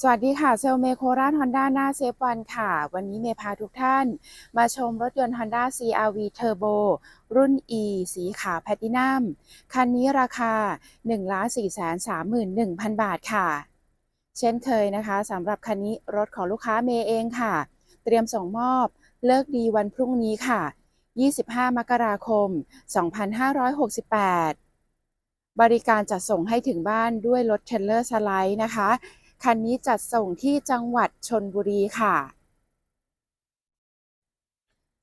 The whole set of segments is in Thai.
สวัสดีค่ะ เซลเมโคราชฮอนด้าหน้าเซฟวันค่ะ วันนี้เมย์พาทุกท่าน มาชมรถยนต์ Honda CRV Turbo รุ่น E สีขาวแพลตินัม คันนี้ราคา 1,431,000 บาทค่ะ เช่นเคยนะคะสำหรับคันนี้รถของลูกค้าเมย์เองค่ะ เตรียมส่งมอบ เลิกดีวันพรุ่งนี้ค่ะ 25 มกราคม 2568 บริการจัดส่งให้ถึงบ้านด้วยรถเทรลเลอร์สไลด์นะคะ คันนี้จัดส่งที่จังหวัดชนบุรีค่ะ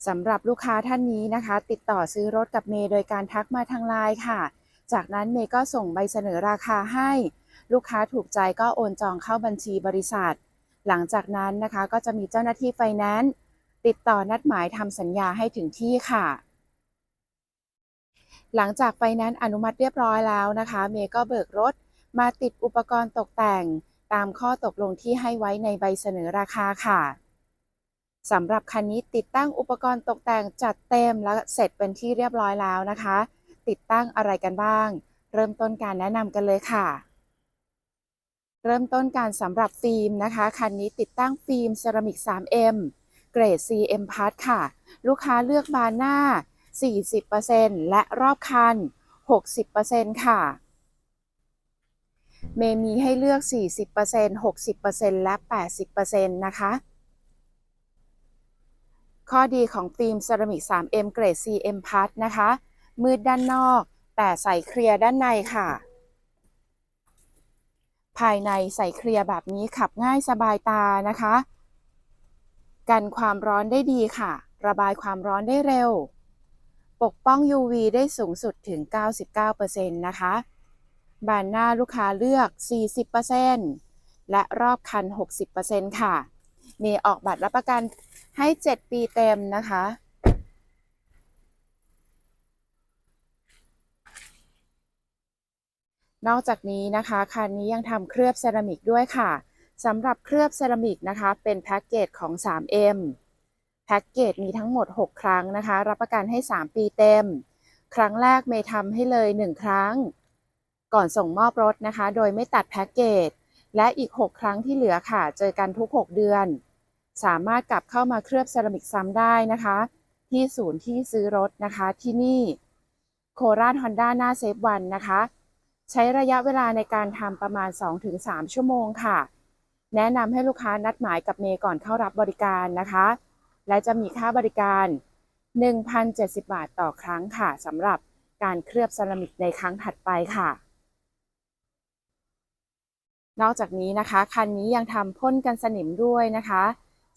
สำหรับลูกค้าท่านนี้นะคะ ติดต่อซื้อรถกับเมย์โดยการทักมาทางไลน์ค่ะ จากนั้นเมย์ก็ส่งใบเสนอราคาให้ ลูกค้าถูกใจก็โอนจองเข้าบัญชีบริษัท หลังจากนั้นนะคะก็จะมีเจ้าหน้าที่ไฟแนนซ์ติดต่อนัดหมายทำสัญญาให้ถึงที่ค่ะ หลังจากไฟแนนซ์อนุมัติเรียบร้อยแล้วนะคะ เมย์ก็เบิกรถมาติดอุปกรณ์ตกแต่ง ตามข้อตกลงที่ให้ไว้ในใบเสนอราคาค่ะสำหรับคันนี้ติดตั้งอุปกรณ์ตกแต่งจัดเต็มและเสร็จเป็นที่เรียบร้อยแล้วนะคะ ติดตั้งอะไรกันบ้าง เริ่มต้นการแนะนำกันเลยค่ะ เริ่มต้นการสำหรับฟิล์มนะคะ คันนี้ติดตั้งฟิล์มเซรามิก 3M เกรด CM p a s ค่ะ ลูกค้าเลือกบานหน้า 40%และรอบคัน 60%ค่ะ เมย์มีให้เลือก 40% 60%และ 80%นะคะ ข้อดีของฟิล์มเซรามิก 3M เกรด CM p a s นะคะ มืดด้านนอก แต่ใสเคลียร์ด้านในค่ะ ภายในใส่เคลียร์แบบนี้ขับง่ายสบายตานะคะ กันความร้อนได้ดีค่ะ ระบายความร้อนได้เร็ว ปกป้อง UV ได้สูงสุดถึง 99%นะคะ บานหน้าลูกค้าเลือก 40%และรอบคัน 60%ค่ะ มีออกบัตรรับประกันให้ 7 ปีเต็มนะคะ นอกจากนี้นะคะคันนี้ยังทำเคลือบเซรามิกด้วยค่ะสำหรับเคลือบเซรามิกนะคะ เป็นแพ็กเกจของ 3M แพ็กเกจมีทั้งหมด 6 ครั้งนะคะ รับประกันให้ 3 ปีเต็ม ครั้งแรกเมย์ทำให้เลย 1 ครั้ง ก่อนส่งมอบรถนะคะ โดยไม่ตัดแพ็กเกจ และอีก 6 ครั้งที่เหลือค่ะ เจอกันทุก 6 เดือน สามารถกลับเข้ามาเคลือบเซรามิกซ้ำได้นะคะ ที่ศูนย์ที่ซื้อรถนะคะที่นี่โคราชฮอนด้าหน้าเซฟวันนะคะ ใช้ระยะเวลาในการทำประมาณ 2-3 ชั่วโมงค่ะ แนะนำให้ลูกค้านัดหมายกับเมย์ก่อนเข้ารับบริการนะคะ และจะมีค่าบริการ 1,070 บาทต่อครั้งค่ะสำหรับการเคลือบเซรามิกในครั้งถัดไปค่ะ นอกจากนี้นะคะคันนี้ยังทำพ่นกันสนิมด้วยนะคะ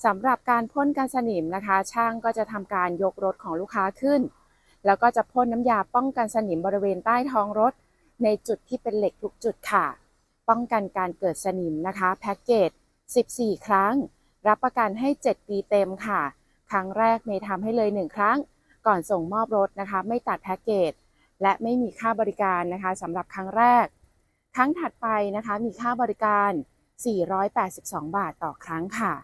สำหรับการพ่นกันสนิมนะคะ ช่างก็จะทำการยกรถของลูกค้าขึ้น แล้วก็จะพ่นน้ำยาป้องกันสนิมบริเวณใต้ท้องรถ ในจุดที่เป็นเหล็กทุกจุดค่ะ ป้องกันการเกิดสนิมนะคะแพ็กเกจ 14 ครั้ง รับประกันให้ 7 ปีเต็มค่ะ ครั้งแรกเมย์ทำให้เลย 1 ครั้ง ก่อนส่งมอบรถนะคะ ไม่ตัดแพ็กเกจและไม่มีค่าบริการนะคะสำหรับครั้งแรก ครั้งถัดไปนะคะมีค่าบริการ 482 บาทต่อครั้งค่ะ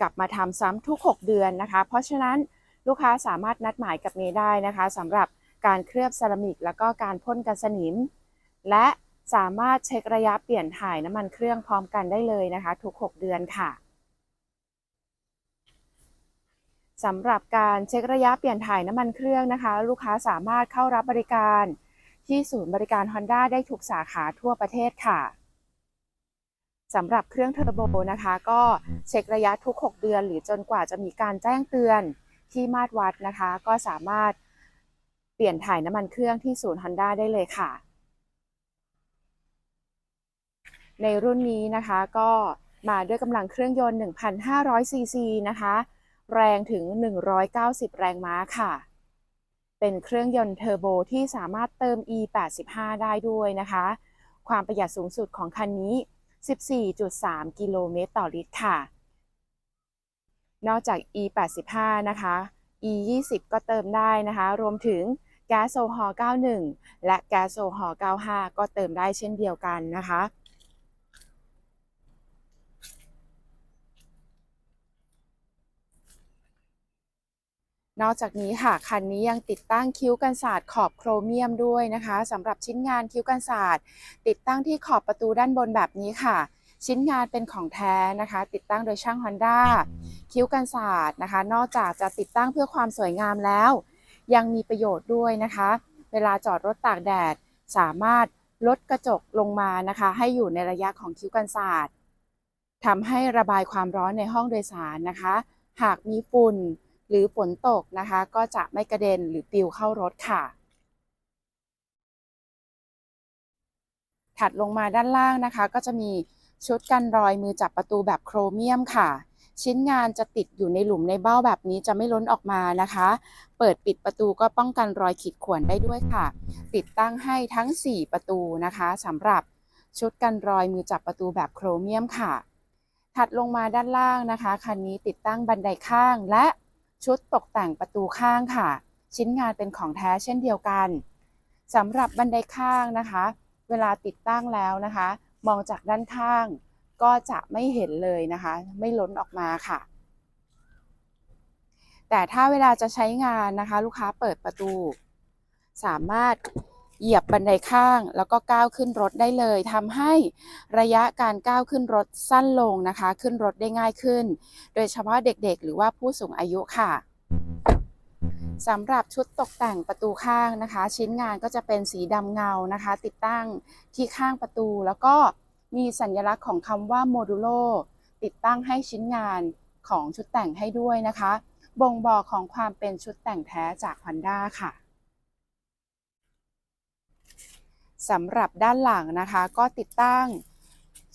กลับมาทำซ้ำทุก 6 เดือนนะคะ เพราะฉะนั้นลูกค้าสามารถนัดหมายกับเมย์ได้นะคะสำหรับการเคลือบเซรามิก แล้วก็การพ่นกันสนิม และสามารถเช็คระยะเปลี่ยนถ่ายน้ำมันเครื่องพร้อมกันได้เลยนะคะ ทุก 6 เดือนค่ะสำหรับการเช็คระยะเปลี่ยนถ่ายน้ำมันเครื่องนะคะ ลูกค้าสามารถเข้ารับบริการ ที่ศูนย์บริการ Honda ได้ทุกสาขาทั่วประเทศค่ะสำหรับเครื่องเทอร์โบนะคะ ก็เช็คระยะทุก 6 เดือน หรือจนกว่าจะมีการแจ้งเตือนที่มาตรวัดนะคะ ก็สามารถเปลี่ยนถ่ายน้ำมันเครื่องที่ศูนย์ Honda ได้เลยค่ะ ในรุ่นนี้นะคะก็มาด้วยกำลังเครื่องยนต์ 1,500ซีซีนะคะ แรงถึง 190 แรงม้าค่ะ เป็นเครื่องยนต์เทอร์โบที่สามารถเติม E85 ได้ด้วยนะคะ ความประหยัดสูงสุดของคันนี้ 14.3 กิโลเมตรต่อลิตรค่ะ นอกจาก E85 นะคะ E20 ก็เติมได้นะคะ รวมถึงแก๊สโซฮอล์91 และแก๊สโซฮอล์95 ก็เติมได้เช่นเดียวกันนะคะ นอกจากนี้ค่ะคันนี้ยังติดตั้งคิ้วกันศาสตร์ขอบโครเมียมด้วยนะคะสำหรับชิ้นงานคิ้วกันศาสตร์ติดตั้งที่ขอบประตูด้านบนแบบนี้ค่ะ ชิ้นงานเป็นของแท้นะคะ ติดตั้งโดยช่าง Honda คิ้วกันศาสตร์นะคะ นอกจากจะติดตั้งเพื่อความสวยงามแล้ว ยังมีประโยชน์ด้วยนะคะ เวลาจอดรถตากแดด สามารถลดกระจกลงมานะคะ ให้อยู่ในระยะของคิ้วกันศาสตร์ทำให้ระบายความร้อนในห้องโดยสารนะคะ หากมีฝุ่น หรือฝนตกนะคะ ก็จะไม่กระเด็นหรือปลิวเข้ารถค่ะ ถัดลงมาด้านล่างนะคะ ก็จะมีชุดกันรอยมือจับประตูแบบโครเมียมค่ะ ชิ้นงานจะติดอยู่ในหลุมในเบ้าแบบนี้จะไม่ล้นออกมานะคะ เปิดปิดประตูก็ป้องกันรอยขีดข่วนได้ด้วยค่ะ ติดตั้งให้ทั้ง 4 ประตูนะคะสำหรับชุดกันรอยมือจับประตูแบบโครเมียมค่ะ ถัดลงมาด้านล่างนะคะ คันนี้ติดตั้งบันไดข้างและ ชุดตกแต่งประตูข้างค่ะ ชิ้นงานเป็นของแท้เช่นเดียวกันสำหรับบันไดข้างนะคะ เวลาติดตั้งแล้วนะคะ มองจากด้านข้างก็จะไม่เห็นเลยนะคะ ไม่ล้นออกมาค่ะ แต่ถ้าเวลาจะใช้งานนะคะ ลูกค้าเปิดประตู สามารถ เหยียบบันไดข้าง แล้วก็ก้าวขึ้นรถได้เลยทำให้ระยะการก้าวขึ้นรถสั้นลงนะคะ ขึ้นรถได้ง่ายขึ้น โดยเฉพาะเด็กๆ หรือว่าผู้สูงอายุค่ะสำหรับชุดตกแต่งประตูข้างนะคะ ชิ้นงานก็จะเป็นสีดำเงานะคะ ติดตั้งที่ข้างประตูแล้วก็มีสัญลักษณ์ของคำว่าโมดูโลติดตั้งให้ชิ้นงานของชุดแต่งให้ด้วยนะคะ บ่งบอกของความเป็นชุดแต่งแท้จาก Honda ค่ะ สำหรับด้านหลังนะคะ ก็ติดตั้ง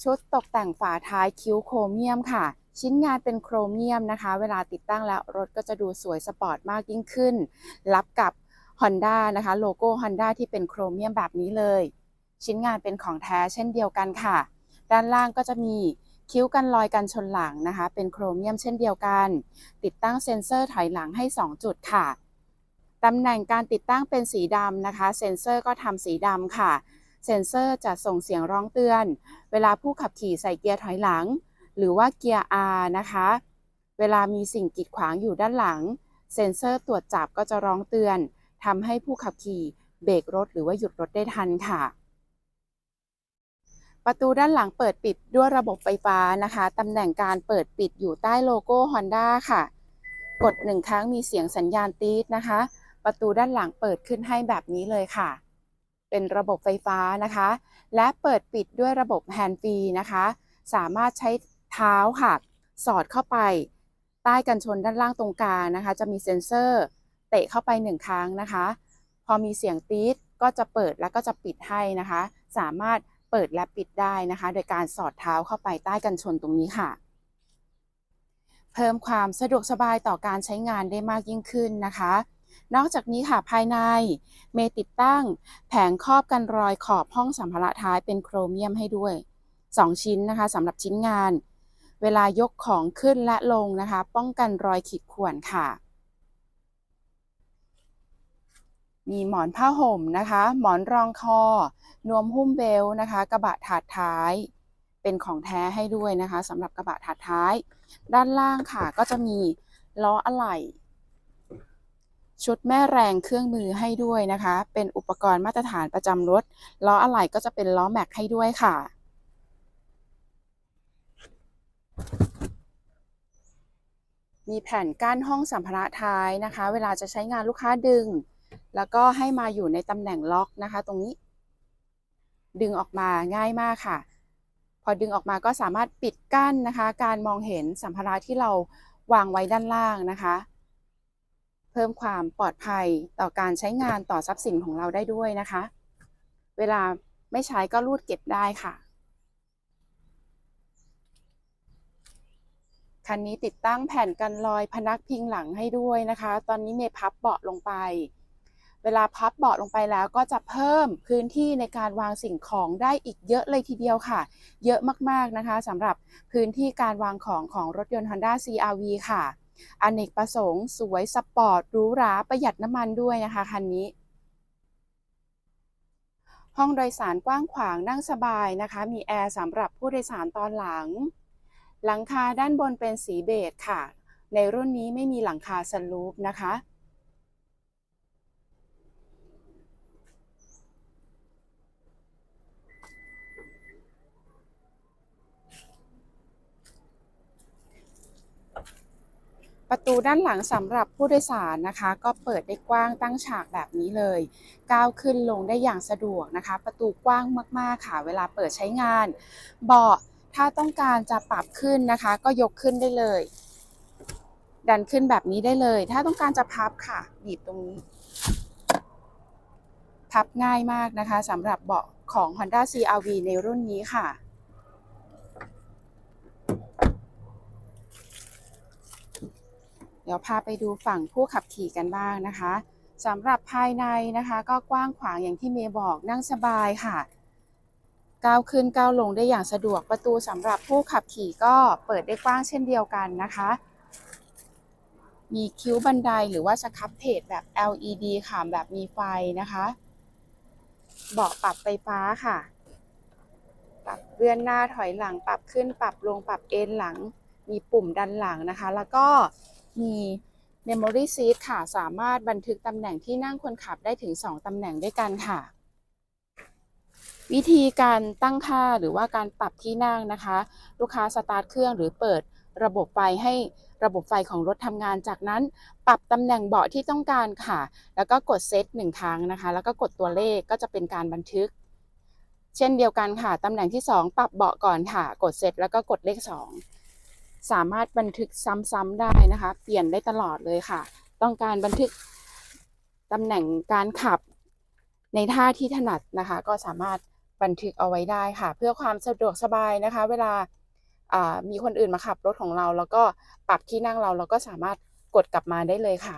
ชุดตกแต่งฝาท้ายคิ้วโครเมียมค่ะ ชิ้นงานเป็นโครเมียมนะคะ เวลาติดตั้งแล้วรถก็จะดูสวยสปอร์ตมากยิ่งขึ้น รับกับ Honda นะคะ โลโก้ Honda ที่เป็นโครเมียมแบบนี้เลย ชิ้นงานเป็นของแท้เช่นเดียวกันค่ะ ด้านล่างก็จะมีคิ้วกันรอยกันชนหลังนะคะ เป็นโครเมียมเช่นเดียวกัน ติดตั้งเซ็นเซอร์ถอยหลังให้ 2 จุดค่ะ ตำแหน่งการติดตั้งเป็นสีดำนะคะ เซ็นเซอร์ก็ทำสีดำค่ะ เซ็นเซอร์จะส่งเสียงร้องเตือน เวลาผู้ขับขี่ใส่เกียร์ถอยหลัง หรือว่าเกียร์ R นะคะ เวลามีสิ่งกีดขวางอยู่ด้านหลัง เซ็นเซอร์ตรวจจับก็จะร้องเตือนทำให้ผู้ขับขี่เบรกรถหรือว่าหยุดรถได้ทันค่ะ ประตูด้านหลังเปิดปิดด้วยระบบไฟฟ้านะคะตำแหน่งการเปิดปิดอยู่ใต้โลโก้ Honda ค่ะ กดหนึ่งครั้งมีเสียงสัญญาณตีดนะคะ ประตูด้านหลังเปิดขึ้นให้แบบนี้เลยค่ะ เป็นระบบไฟฟ้านะคะ และเปิดปิดด้วยระบบแฮนด์ฟรีนะคะ สามารถใช้เท้าค่ะ สอดเข้าไป ใต้กันชนด้านล่างตรงกลางนะคะ จะมีเซ็นเซอร์เตะเข้าไปหนึ่งครั้งนะคะ พอมีเสียงตีดก็จะเปิดแล้วก็จะปิดให้นะคะ สามารถเปิดและปิดได้นะคะ โดยการสอดเท้าเข้าไปใต้กันชนตรงนี้ค่ะ เพิ่มความสะดวกสบายต่อการใช้งานได้มากยิ่งขึ้นนะคะ นอกจากนี้ค่ะภายในเมติดตั้งแผงครอบกันรอยขอบห้องสัมภาระท้ายเป็นโครเมียมให้ด้วย 2 ชิ้นนะคะสำหรับชิ้นงาน เวลายกของขึ้นและลงนะคะ ป้องกันรอยขีดข่วนค่ะ มีหมอนผ้าห่มนะคะ หมอนรองคอ นวมหุ้มเบลนะคะ กระบะถาดท้ายเป็นของแท้ให้ด้วยนะคะสำหรับกระบะถาดท้าย ด้านล่างค่ะก็จะมีล้ออะไหล่ ชุดแม่แรงเครื่องมือให้ด้วยนะคะ เป็นอุปกรณ์มาตรฐานประจำรถ ล้ออะไหล่ก็จะเป็นล้อแม็กให้ด้วยค่ะ มีแผ่นกั้นห้องสัมภาระท้ายนะคะ เวลาจะใช้งานลูกค้าดึง แล้วก็ให้มาอยู่ในตำแหน่งล็อกนะคะ ตรงนี้ ดึงออกมาง่ายมากค่ะ พอดึงออกมาก็สามารถปิดกั้นนะคะ การมองเห็นสัมภาระที่เราวางไว้ด้านล่างนะคะ เพิ่มความปลอดภัยต่อการใช้งานต่อทรัพย์สินของเราได้ด้วยนะคะ เวลาไม่ใช้ก็รูดเก็บได้ค่ะคันนี้ติดตั้งแผ่นกันรอยพนักพิงหลังให้ด้วยนะคะ ตอนนี้เมย์พับเบาะลงไป เวลาพับเบาะลงไปแล้วก็จะเพิ่มพื้นที่ในการวางสิ่งของได้อีกเยอะเลยทีเดียวค่ะ เยอะมากๆนะคะสำหรับพื้นที่การวางของของรถยนต์ Honda CRV ค่ะ อเนกประสงค์ สวยสปอร์ตหรูหราประหยัดน้ำมันด้วยนะคะคันนี้ ห้องโดยสารกว้างขวางนั่งสบายนะคะ มีแอร์สำหรับผู้โดยสารตอนหลัง หลังคาด้านบนเป็นสีเบจค่ะ ในรุ่นนี้ไม่มีหลังคาสลูปนะคะ ประตูด้านหลังสำหรับผู้โดยสารนะคะ ก็เปิดได้กว้างตั้งฉากแบบนี้เลย ก้าวขึ้นลงได้อย่างสะดวกนะคะ ประตูกว้างมากๆค่ะ เวลาเปิดใช้งาน เบาะถ้าต้องการจะปรับขึ้นนะคะ ก็ยกขึ้นได้เลย ดันขึ้นแบบนี้ได้เลย ถ้าต้องการจะพับค่ะบีบตรงนี้ พับง่ายมากนะคะสำหรับเบาะของ Honda CRV ในรุ่นนี้ค่ะ เดี๋ยวพาไปดูฝั่งผู้ขับขี่กันบ้างนะคะสำหรับภายในนะคะก็กว้างขวางอย่างที่เมย์บอกนั่งสบายค่ะ ก้าวขึ้นก้าวลงได้อย่างสะดวกประตูสำหรับผู้ขับขี่ก็เปิดได้กว้างเช่นเดียวกันนะคะ มีคิ้วบันไดหรือว่าสครับเพจแบบ LED ค่ะแบบมีไฟนะคะเบาะปรับไฟฟ้าค่ะ ปรับเลื่อนหน้าถอยหลังปรับขึ้นปรับลงปรับเอนหลัง มีปุ่มดันหลังนะคะ แล้วก็ มี Memory Seat ค่ะ สามารถบันทึกตำแหน่งที่นั่งคนขับได้ถึง 2 ตำแหน่งด้วยกันค่ะ วิธีการตั้งค่าหรือว่าการปรับที่นั่งนะคะ ลูกค้าสตาร์ทเครื่องหรือเปิดระบบไฟให้ระบบไฟของรถทำงาน จากนั้นปรับตำแหน่งเบาะที่ต้องการค่ะ แล้วก็กดเซตหนึ่งครั้งนะคะ แล้วก็กดตัวเลขก็จะเป็นการบันทึก เช่นเดียวกันค่ะ ตำแหน่งที่ 2 ปรับเบาะก่อนค่ะ กดเซตแล้วก็กดเลข 2 สามารถบันทึกซ้ำๆได้นะคะ เปลี่ยนได้ตลอดเลยค่ะ ต้องการบันทึกตำแหน่งการขับในท่าที่ถนัดนะคะ ก็สามารถบันทึกเอาไว้ได้ค่ะ เพื่อความสะดวกสบายนะคะ เวลามีคนอื่นมาขับรถของเรา แล้วก็ปรับที่นั่งเราเราก็สามารถกดกลับมาได้เลยค่ะ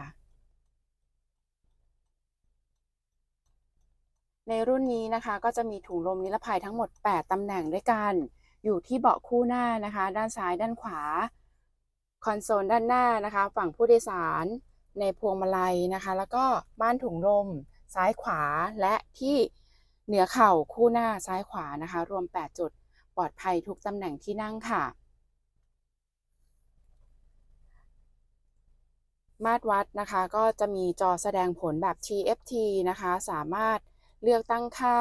ในรุ่นนี้นะคะก็จะมีถุงลมนิรภัยทั้งหมด 8ตำแหน่งด้วยกัน อยู่ที่เบาะคู่หน้านะคะ ด้านซ้ายด้านขวา คอนโซลด้านหน้านะคะ ฝั่งผู้โดยสารในพวงมาลัยนะคะ แล้วก็บ้านถุงลมซ้ายขวาและที่เหนือเข่าคู่หน้าซ้ายขวานะคะ รวม 8 จุดปลอดภัยทุกตำแหน่งที่นั่งค่ะ มาตรวัดนะคะก็จะมีจอแสดงผลแบบ TFT นะคะ สามารถเลือกตั้งค่า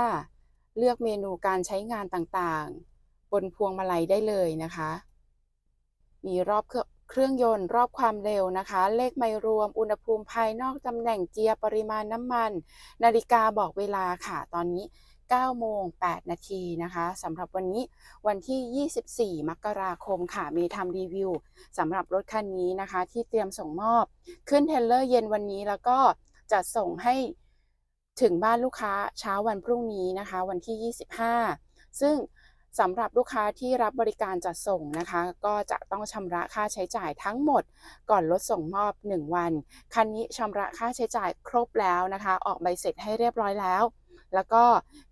เลือกเมนูการใช้งานต่างๆ บนพวงมาลัยได้เลยนะคะ มีรอบเครื่องยนต์รอบความเร็วนะคะ เลขไมล์รวม อุณหภูมิภายนอกตำแหน่งเกียร์ปริมาณน้ำมัน นาฬิกาบอกเวลาค่ะ ตอนนี้9โมง 8 นาทีนะคะสำหรับวันนี้วันที่ 24 มกราคมค่ะมีทำรีวิวสำหรับรถคันนี้นะคะ ที่เตรียมส่งมอบ ขึ้นเทเลอร์เย็นวันนี้แล้วก็จะส่งให้ถึงบ้านลูกค้าเช้าวันพรุ่งนี้นะคะ วันที่ 25 ซึ่ง สำหรับลูกค้าที่รับบริการจัดส่งนะคะ ก็จะต้องชำระค่าใช้จ่ายทั้งหมด ก่อนรถส่งมอบ 1 วัน คันนี้ชำระค่าใช้จ่ายครบแล้วนะคะ ออกใบเสร็จให้เรียบร้อยแล้ว แล้วก็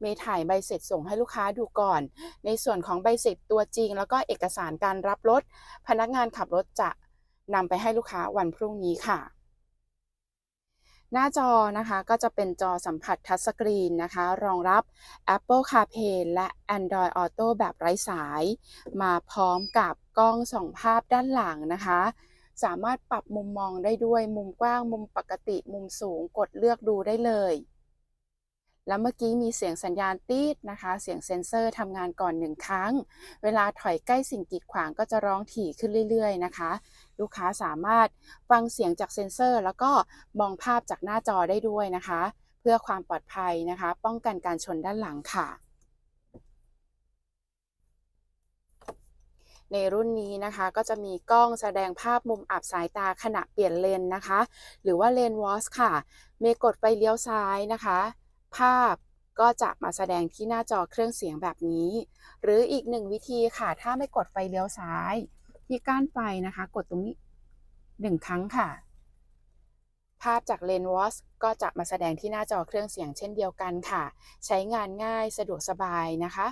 มีถ่ายใบเสร็จส่งให้ลูกค้าดูก่อน ในส่วนของใบเสร็จตัวจริง แล้วก็เอกสารการรับรถ พนักงานขับรถจะนำไปให้ลูกค้าวันพรุ่งนี้ค่ะ หน้าจอนะคะก็จะเป็นจอสัมผัสทัชสกรีนนะคะ รองรับ Apple CarPlay และ Android Auto แบบไร้สาย มาพร้อมกับกล้องส่องภาพด้านหลังนะคะ สามารถปรับมุมมองได้ด้วยมุมกว้างมุมปกติมุมสูงกดเลือกดูได้เลย แล้วเมื่อกี้มีเสียงสัญญาณตีดนะคะ เสียงเซ็นเซอร์ทำงานก่อนหนึ่งครั้ง เวลาถอยใกล้สิ่งกีดขวางก็จะร้องถี่ขึ้นเรื่อย ๆ นะคะ ลูกค้าสามารถฟังเสียงจากเซ็นเซอร์ แล้วก็มองภาพจากหน้าจอได้ด้วยนะคะ เพื่อความปลอดภัยนะคะ ป้องกันการชนด้านหลังค่ะ ในรุ่นนี้นะคะก็จะมีกล้องแสดงภาพมุมอับสายตาขณะเปลี่ยนเลนนะคะ หรือว่าเลนวอสค่ะ เมกดไฟเลี้ยวซ้ายนะคะ ภาพก็จะมาแสดงที่หน้าจอเครื่องเสียงแบบนี้ หรืออีกหนึ่งวิธีค่ะ ถ้าไม่กดไฟเลี้ยวซ้าย ที่ก้านไฟนะคะ กดตรงนี้หนึ่งครั้งค่ะ ภาพจากเลนวอสก็จะมาแสดงที่หน้าจอเครื่องเสียงเช่นเดียวกันค่ะ ใช้งานง่ายสะดวกสบายนะคะ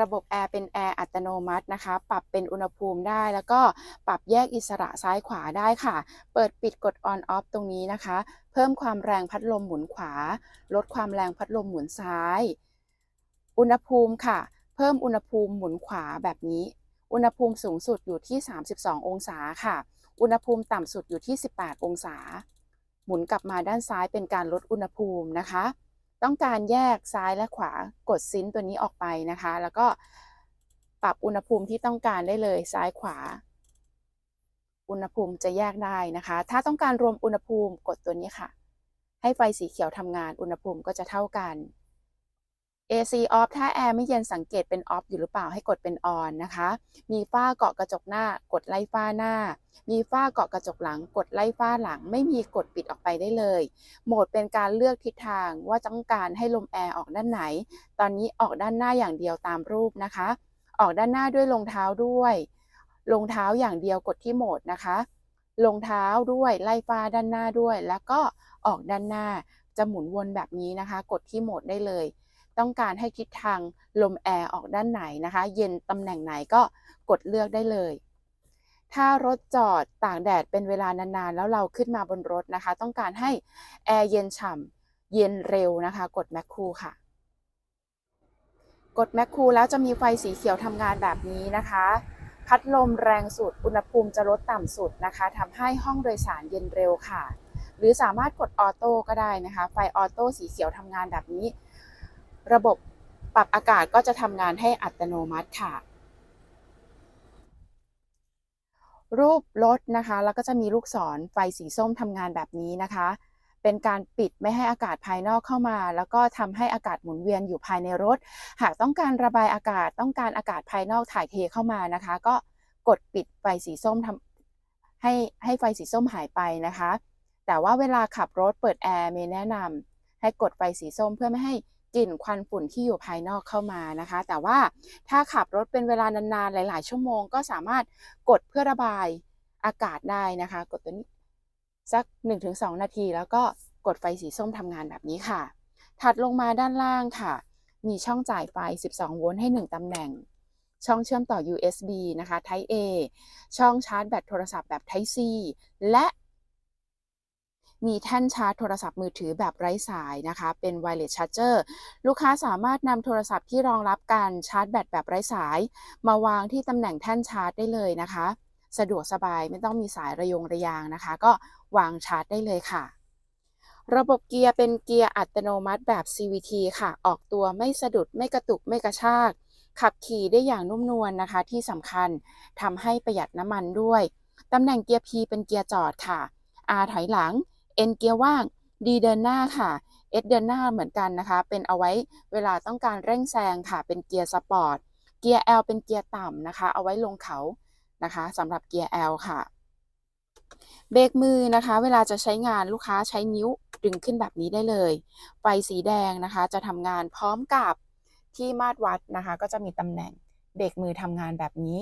ระบบแอร์เป็นแอร์อัตโนมัตินะคะ ปรับเป็นอุณหภูมิได้ แล้วก็ปรับแยกอิสระซ้ายขวาได้ค่ะ เปิดปิดกด on off ตรงนี้นะคะ เพิ่มความแรงพัดลมหมุนขวา ลดความแรงพัดลมหมุนซ้าย อุณหภูมิค่ะ เพิ่มอุณหภูมิหมุนขวาแบบนี้ อุณหภูมิสูงสุดอยู่ที่ 32 องศาค่ะ อุณหภูมิต่ำสุดอยู่ที่ 18 องศา หมุนกลับมาด้านซ้ายเป็นการลดอุณหภูมินะคะ ต้องการแยกซ้ายและขวากดซินตัวนี้ออกไปนะคะ แล้วก็ปรับอุณหภูมิที่ต้องการได้เลยซ้ายขวา อุณหภูมิจะแยกได้นะคะ ถ้าต้องการรวมอุณหภูมิกดตัวนี้ค่ะ ให้ไฟสีเขียวทำงานอุณหภูมิก็จะเท่ากัน AC off ถ้าแอร์ไม่เย็นสังเกตเป็น off อยู่หรือเปล่าให้กดเป็น on นะคะ มีฝ้าเกาะกระจกหน้ากดไล่ฝ้าหน้า มีฝ้าเกาะกระจกหลัง กดไล่ฝ้าหลัง ไม่มีกดปิดออกไปได้เลย โหมดเป็นการเลือกทิศทางว่าต้องการให้ลมแอร์ออกด้านไหน ตอนนี้ออกด้านหน้าอย่างเดียวตามรูปนะคะ ออกด้านหน้าด้วยรองเท้าด้วยรองเท้าอย่างเดียวกดที่โหมดนะคะรองเท้าด้วยไล่ฟ้าด้านหน้าด้วย แล้วก็ออกด้านหน้าจะหมุนวนแบบนี้นะคะ กดที่โหมดได้เลย ต้องการให้ทิศทางลมแอร์ออกด้านไหนนะคะ เย็นตำแหน่งไหนก็กดเลือกได้เลย ถ้ารถจอดตากแดดเป็นเวลานานๆ แล้วเราขึ้นมาบนรถนะคะ ต้องการให้แอร์เย็นฉ่ำเย็นเร็วนะคะ กดแมคคูค่ะ กดแมคคูแล้วจะมีไฟสีเขียวทำงานแบบนี้นะคะพัดลมแรงสุด อุณหภูมิจะลดต่ำสุดนะคะทำให้ห้องโดยสารเย็นเร็วค่ะ หรือสามารถกดออโต้ก็ได้นะคะ ไฟออโต้สีเขียวทำงานแบบนี้ ระบบปรับอากาศก็จะทำงานให้อัตโนมัติค่ะ รูปรถนะคะ แล้วก็จะมีลูกศรไฟสีส้มทำงานแบบนี้นะคะ เป็นการปิดไม่ให้อากาศภายนอกเข้ามา แล้วก็ทำให้อากาศหมุนเวียนอยู่ภายในรถ หากต้องการระบายอากาศต้องการอากาศภายนอกถ่ายเทเข้ามานะคะ ก็กดปิดไฟสีส้มทำให้ให้ไฟสีส้มหายไปนะคะ แต่ว่าเวลาขับรถเปิดแอร์เมแนะนำให้กดไฟสีส้มเพื่อไม่ให้ กลิ่นควันฝุ่นที่อยู่ภายนอกเข้ามานะคะ แต่ว่าถ้าขับรถเป็นเวลานานๆหลาย ๆ ชั่วโมงก็สามารถกดเพื่อระบายอากาศได้นะคะ กดตัวนี้สัก 1-2 นาที แล้วก็กดไฟสีส้มทำงานแบบนี้ค่ะ ถัดลงมาด้านล่างค่ะ มีช่องจ่ายไฟ 12 โวลต์ให้ 1ตำแหน่ง ช่องเชื่อมต่อ USB นะคะ Type A ช่องชาร์จแบตโทรศัพท์แบบ Type C และ มีแท่นชาร์จโทรศัพท์มือถือแบบไร้สายนะคะ เป็น wireless charger ลูกค้าสามารถนำโทรศัพท์ที่รองรับการชาร์จแบตแบบไร้สาย มาวางที่ตำแหน่งแท่นชาร์จได้เลยนะคะ สะดวกสบายไม่ต้องมีสายระยงระยางนะคะ ก็วางชาร์จได้เลยค่ะ ระบบเกียร์เป็นเกียร์อัตโนมัติแบบ CVT ค่ะ ออกตัวไม่สะดุดไม่กระตุกไม่กระชาก ขับขี่ได้อย่างนุ่มนวลนนะคะ ที่สำคัญทำให้ประหยัดน้ำมันด้วยตำแหน่งเกียร์ P เป็นเกียร์จอดค่ะ R ถอยหลัง N เกียร์ว่าง D เดินหน้าค่ะ S เดินหน้าเหมือนกันนะคะ เป็นเอาไว้เวลาต้องการเร่งแซงค่ะ เป็นเกียร์สปอร์ต เกียร์ L เป็นเกียร์ต่ำนะคะ เอาไว้ลงเขานะคะสำหรับเกียร์ L ค่ะ เบรกมือนะคะ เวลาจะใช้งานลูกค้าใช้นิ้วดึงขึ้นแบบนี้ได้เลย ไฟสีแดงนะคะ จะทำงานพร้อมกับที่มาตรวัดนะคะ ก็จะมีตำแหน่งเบรกมือทำงานแบบนี้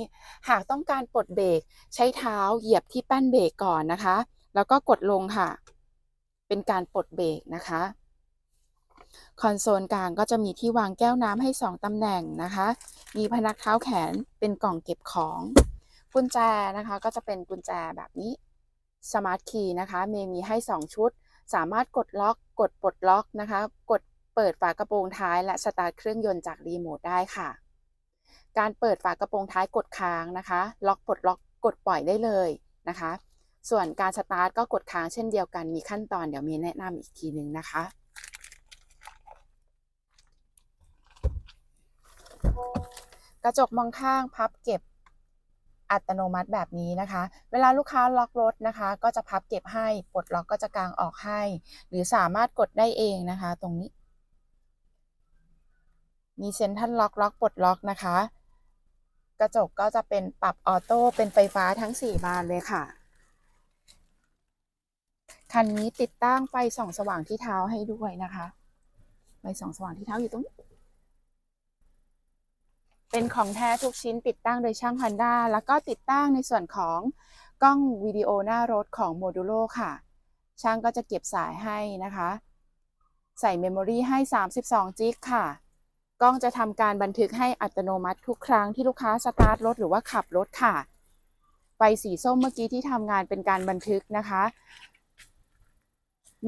หากต้องการปลดเบรกใช้เท้าเหยียบที่แป้นเบรกก่อนนะคะ แล้วก็กดลงค่ะ เป็นการปลดเบรกนะคะคอนโซลกลางก็จะมีที่วางแก้วน้ำให้ 2ตำแหน่งนะคะ มีพนักเท้าแขนเป็นกล่องเก็บของกุญแจนะคะก็จะเป็นกุญแจแบบนี้สมาร์ทคีย์นะคะเมย์มีให้ 2 ชุด สามารถกดล็อก กดปลดล็อกนะคะ กดเปิดฝากระโปรงท้ายและสตาร์ทเครื่องยนต์จากรีโมทได้ค่ะ การเปิดฝากระโปรงท้ายกดค้างนะคะ ล็อกปลดล็อกกดปล่อยได้เลยนะคะ ส่วนการสตาร์ทก็กดค้างเช่นเดียวกันมีขั้นตอนเดี๋ยวมย์แนะนำอีกทีหนึ่งนะคะกระจกมองข้างพับเก็บอัตโนมัติแบบนี้นะคะ เวลาลูกค้าล็อกรถนะคะ ก็จะพับเก็บให้ปลดล็อกก็จะกางออกให้ หรือสามารถกดได้เองนะคะ ตรงนี้ มีเซ็นทรัลล็อกล็อกปลดล็อกนะคะ กระจกก็จะเป็นปรับออโต้เป็นไฟฟ้าทั้ง 4 บานเลยค่ะ คันนี้ติดตั้งไฟส่องสว่างที่เท้าให้ด้วยนะคะไฟส่องสว่างที่เท้าอยู่ตรงนี้เป็นของแท้ทุกชิ้นติดตั้งโดยช่าง Honda แล้วก็ติดตั้งในส่วนของกล้องวิดีโอหน้ารถของ Modulo ค่ะ ช่างก็จะเก็บสายให้นะคะ ใส่เมมโมรีให้ 32จิกค่ะ กล้องจะทำการบันทึกให้อัตโนมัติทุกครั้งที่ลูกค้าสตาร์ทรถหรือว่าขับรถค่ะไฟสีส้มเมื่อกี้ที่ทำงานเป็นการบันทึกนะคะ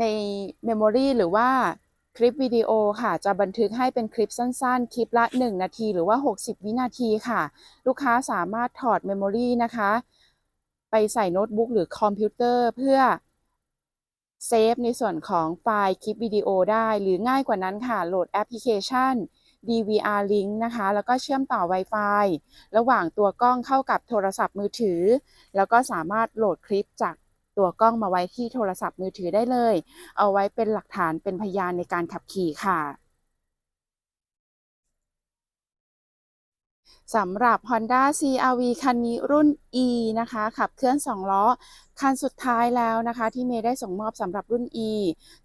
ในเมมโมรีหรือว่าคลิปวิดีโอค่ะ จะบันทึกให้เป็นคลิปสั้นๆ คลิปละ 1 นาทีหรือว่า 60 วินาทีค่ะ ลูกค้าสามารถถอดเมมโมรีนะคะ ไปใส่โน้ตบุ๊กหรือคอมพิวเตอร์เพื่อเซฟในส่วนของไฟล์คลิปวิดีโอได้ หรือง่ายกว่านั้นค่ะ โหลดแอปพลิเคชัน DVR link นะคะ แล้วก็เชื่อมต่อ Wi-Fi ระหว่างตัวกล้องเข้ากับโทรศัพท์มือถือ แล้วก็สามารถโหลดคลิปจาก ตัวกล้องมาไว้ที่โทรศัพท์มือถือได้เลย เอาไว้เป็นหลักฐานเป็นพยานในการขับขี่ค่ะสำหรับ Honda CR-V คันนี้รุ่น E นะคะ ขับเคลื่อน 2 ล้อ คันสุดท้ายแล้วนะคะ ที่เมย์ได้ส่งมอบสำหรับรุ่น E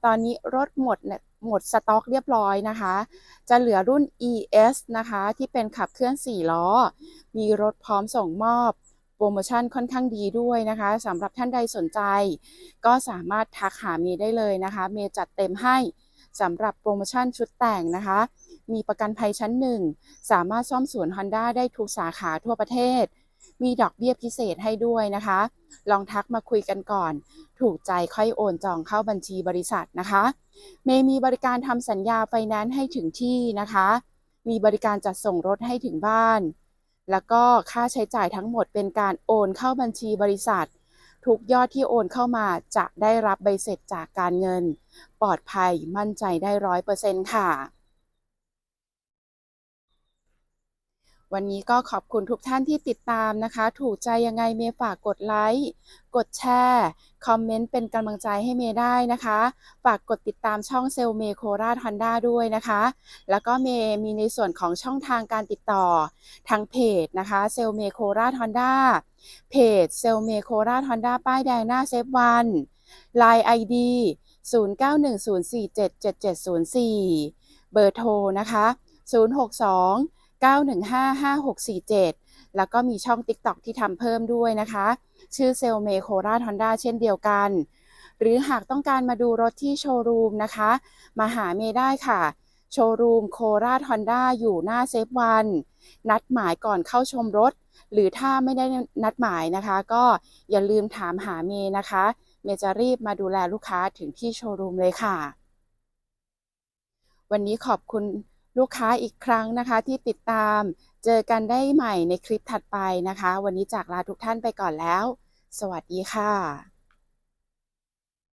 ตอนนี้รถหมดหมดสต็อกเรียบร้อยนะคะ จะเหลือรุ่น ES นะคะ ที่เป็นขับเคลื่อน 4 ล้อ มีรถพร้อมส่งมอบ โปรโมชั่นค่อนข้างดีด้วยนะคะสำหรับท่านใดสนใจ ก็สามารถทักหาเมย์ได้เลยนะคะ เมย์จัดเต็มให้สำหรับโปรโมชั่นชุดแต่งนะคะ มีประกันภัยชั้นหนึ่งสามารถซ่อมสวน Honda ได้ทุกสาขาทั่วประเทศ มีดอกเบี้ยพิเศษให้ด้วยนะคะ ลองทักมาคุยกันก่อน ถูกใจค่อยโอนจองเข้าบัญชีบริษัทนะคะ เมย์มีบริการทำสัญญาไฟแนนซ์ให้ถึงที่นะคะ มีบริการจัดส่งรถให้ถึงบ้าน แล้วก็ค่าใช้จ่ายทั้งหมดเป็นการโอนเข้าบัญชีบริษัท ทุกยอดที่โอนเข้ามาจะได้รับใบเสร็จจากการเงิน ปลอดภัยมั่นใจได้ร้อยเปอร์เซ็นต์ค่ะ วันนี้ก็ขอบคุณทุกท่านที่ติดตามนะคะ ถูกใจยังไงเมย์ฝากกดไลค์ กดแชร์ คอมเมนต์เป็นกำลังใจให้เมย์ได้นะคะ ฝากกดติดตามช่องเซลเมโคราชฮอนด้าด้วยนะคะ แล้วก็เมย์มีในส่วนของช่องทางการติดต่อทางเพจนะคะเซลเมโคราชฮอนด้าเพจเซลเมโคราชฮอนด้าป้ายแดงหน้าเซฟวันไลน์ ID 0910477704 เบอร์โทรนะคะ 062 915 5647 แล้วก็มีช่อง TikTok ที่ทำเพิ่มด้วยนะคะ ชื่อเซลเมโคราชฮอนด้าเช่นเดียวกัน หรือหากต้องการมาดูรถที่โชว์รูมนะคะ มาหาเมได้ค่ะ โชว์รูมโคราชฮอนด้าอยู่หน้าเซฟวัน นัดหมายก่อนเข้าชมรถ หรือถ้าไม่ได้นัดหมายนะคะ ก็อย่าลืมถามหาเมนะคะ เมจะรีบมาดูแลลูกค้าถึงที่โชว์รูมเลยค่ะ วันนี้ขอบคุณ ลูกค้าอีกครั้งนะคะที่ติดตาม เจอกันได้ใหม่ในคลิปถัดไปนะคะ วันนี้จากลาทุกท่านไปก่อนแล้ว สวัสดีค่ะ